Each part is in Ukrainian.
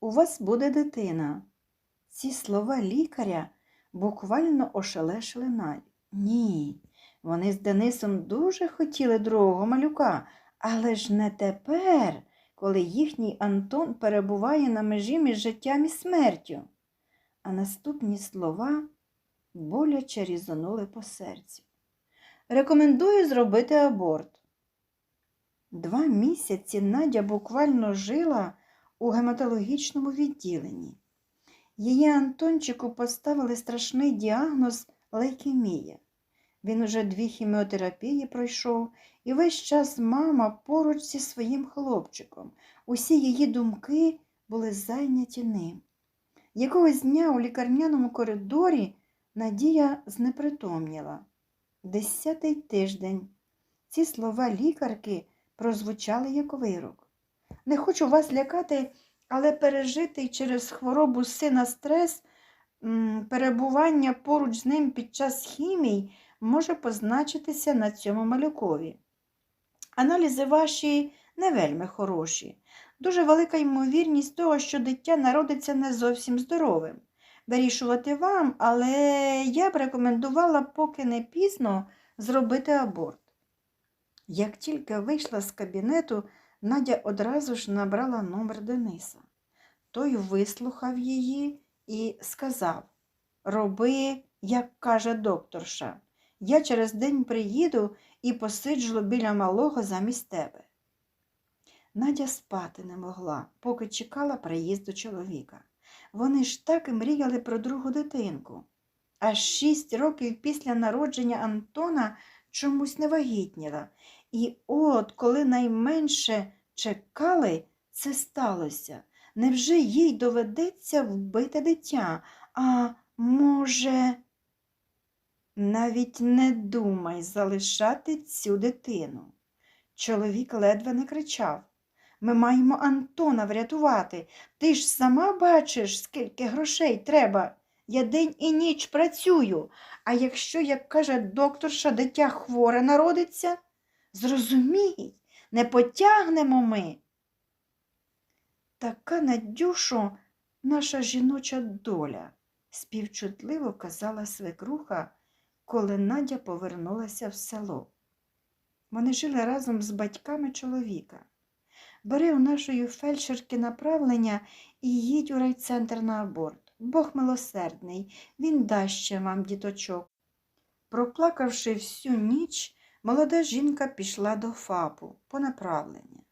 у вас буде дитина. Ці слова лікаря буквально ошелешили Надю. Ні, вони з Денисом дуже хотіли другого малюка, але ж не тепер, коли їхній Антон перебуває на межі між життям і смертю. А наступні слова боляче різонули по серцю. Рекомендую зробити аборт. Два місяці Надя буквально жила у гематологічному відділенні. Її Антончику поставили страшний діагноз лейкемія. Він уже дві хіміотерапії пройшов, і весь час мама поруч зі своїм хлопчиком. Усі її думки були зайняті ним. Якогось дня у лікарняному коридорі Надія знепритомніла. Десятий тиждень. Ці слова лікарки прозвучали як вирок. Не хочу вас лякати, але пережитий через хворобу сина стрес, перебування поруч з ним під час хімій може позначитися на цьому малюкові. Аналізи ваші не вельми хороші. Дуже велика ймовірність того, що дитя народиться не зовсім здоровим. Вирішувати вам, але я б рекомендувала, поки не пізно, зробити аборт. Як тільки вийшла з кабінету, Надя одразу ж набрала номер Дениса. Той вислухав її і сказав Роби, як каже докторша, я через день приїду і посиджу біля малого замість тебе. Надя спати не могла, поки чекала приїзду чоловіка. Вони ж так і мріяли про другу дитинку. Аж шість років після народження Антона чомусь не вагітніла. І от, коли найменше чекали, це сталося. Невже їй доведеться вбити дитя? А може, навіть не думай залишати цю дитину. Чоловік ледве не кричав. Ми маємо Антона врятувати. Ти ж сама бачиш, скільки грошей треба. Я день і ніч працюю. А якщо, як каже докторша, дитя хворе народиться, зрозумій, не потягнемо ми. Така, Надюшо, наша жіноча доля, співчутливо казала свекруха, коли Надя повернулася в село. Вони жили разом з батьками чоловіка. Бери у нашої фельдшерки направлення і їдь у райцентр на аборт. Бог милосердний, він дасть ще вам діточок. Проплакавши всю ніч, молода жінка пішла до ФАПу по направленню.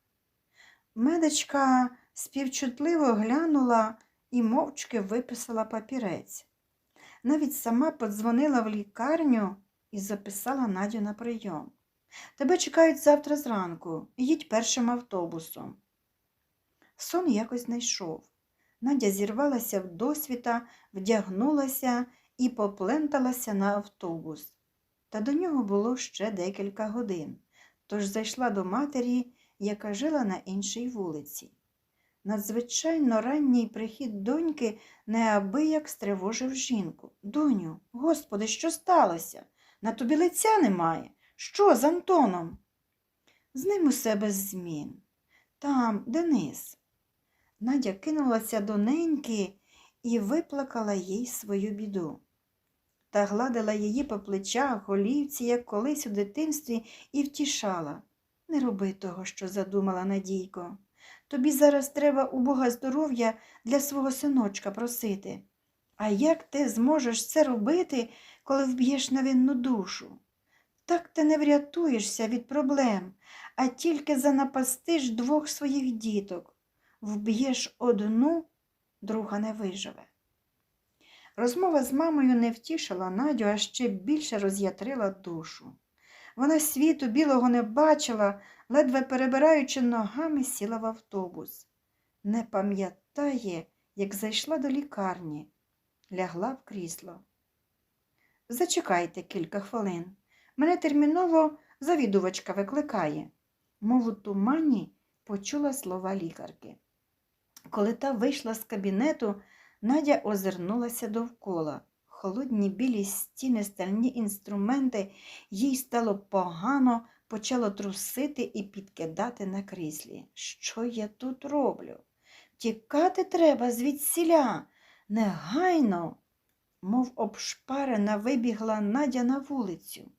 Медичка співчутливо глянула і мовчки виписала папірець. Навіть сама подзвонила в лікарню і записала Надю на прийом. Тебе чекають завтра зранку. Їдь першим автобусом. Сон якось знайшов. Надя зірвалася в досвіта, вдягнулася і попленталася на автобус. Та до нього було ще декілька годин, тож зайшла до матері, яка жила на іншій вулиці. Надзвичайно ранній прихід доньки неабияк стривожив жінку. Доню, господи, що сталося? На тобі лиця немає. Що з Антоном? З ним усе без змін. Там, Денис. Надя кинулася до неньки і виплакала їй свою біду. Та гладила її по плечах, голівці, як колись у дитинстві, і втішала. Не роби того, що задумала Надійко. Тобі зараз треба у Бога здоров'я для свого синочка просити. А як ти зможеш це робити, коли вб'єш невинну душу? Так ти не врятуєшся від проблем, а тільки занапастиш двох своїх діток. Вб'єш одну, друга не виживе. Розмова з мамою не втішила Надю, а ще більше роз'ятрила душу. Вона світу білого не бачила, ледве перебираючи ногами, сіла в автобус. Не пам'ятає, як зайшла до лікарні, лягла в крісло. Зачекайте кілька хвилин. Мене терміново завідувачка викликає. Мов у тумані почула слова лікарки. Коли та вийшла з кабінету, Надя озирнулася довкола. Холодні білі стіни, стальні інструменти, їй стало погано, почало трусити і підкидати на кріслі. Що я тут роблю? Тікати треба звідсіля, негайно, мов обшпарена, вибігла Надя на вулицю.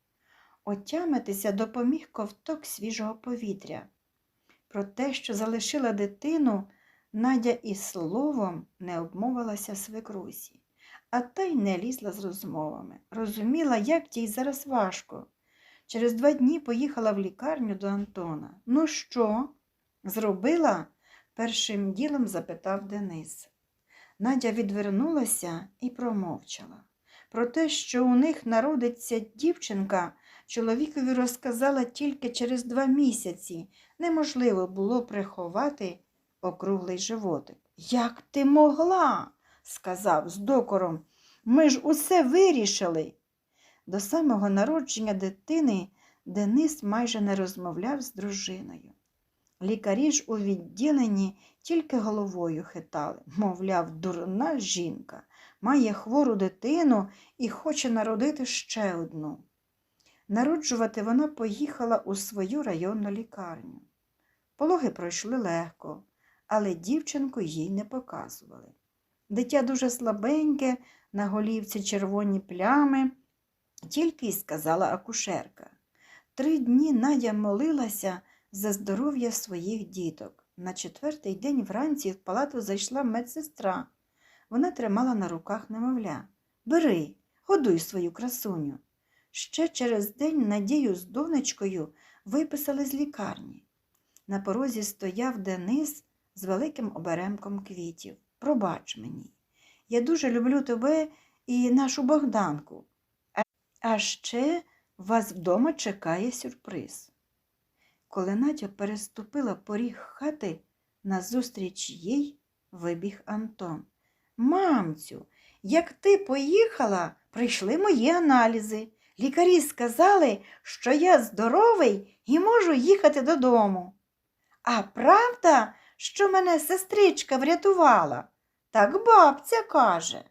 Отямитися допоміг ковток свіжого повітря. Про те, що залишила дитину, Надя і словом не обмовилася свекрусі, а та й не лізла з розмовами. Розуміла, як тій зараз важко. Через два дні поїхала в лікарню до Антона. Ну що? Зробила? першим ділом запитав Денис. Надя відвернулася і промовчала. Про те, що у них народиться дівчинка, чоловікові розказала тільки через два місяці. Неможливо було приховати округлий животик. Як ти могла? сказав з докором. Ми ж усе вирішили. До самого народження дитини Денис майже не розмовляв з дружиною. Лікарі ж у відділенні тільки головою хитали, мовляв, дурна жінка, має хвору дитину і хоче народити ще одну. Народжувати вона поїхала у свою районну лікарню. Пологи пройшли легко, але дівчинку їй не показували. Дитя дуже слабеньке, на голівці червоні плями, тільки й сказала акушерка. Три дні Надя молилася за здоров'я своїх діток. На четвертий день вранці в палату зайшла медсестра. Вона тримала на руках немовля. Бери, годуй свою красуню. Ще через день Надію з донечкою виписали з лікарні. На порозі стояв Денис з великим оберемком квітів. Пробач мені. Я дуже люблю тебе і нашу Богданку. А, ще вас вдома чекає сюрприз. Коли Надя переступила поріг хати, назустріч їй вибіг Антон. Мамцю, як ти поїхала, прийшли мої аналізи. Лікарі сказали, що я здоровий і можу їхати додому. А правда, що мене сестричка врятувала? Так бабця каже.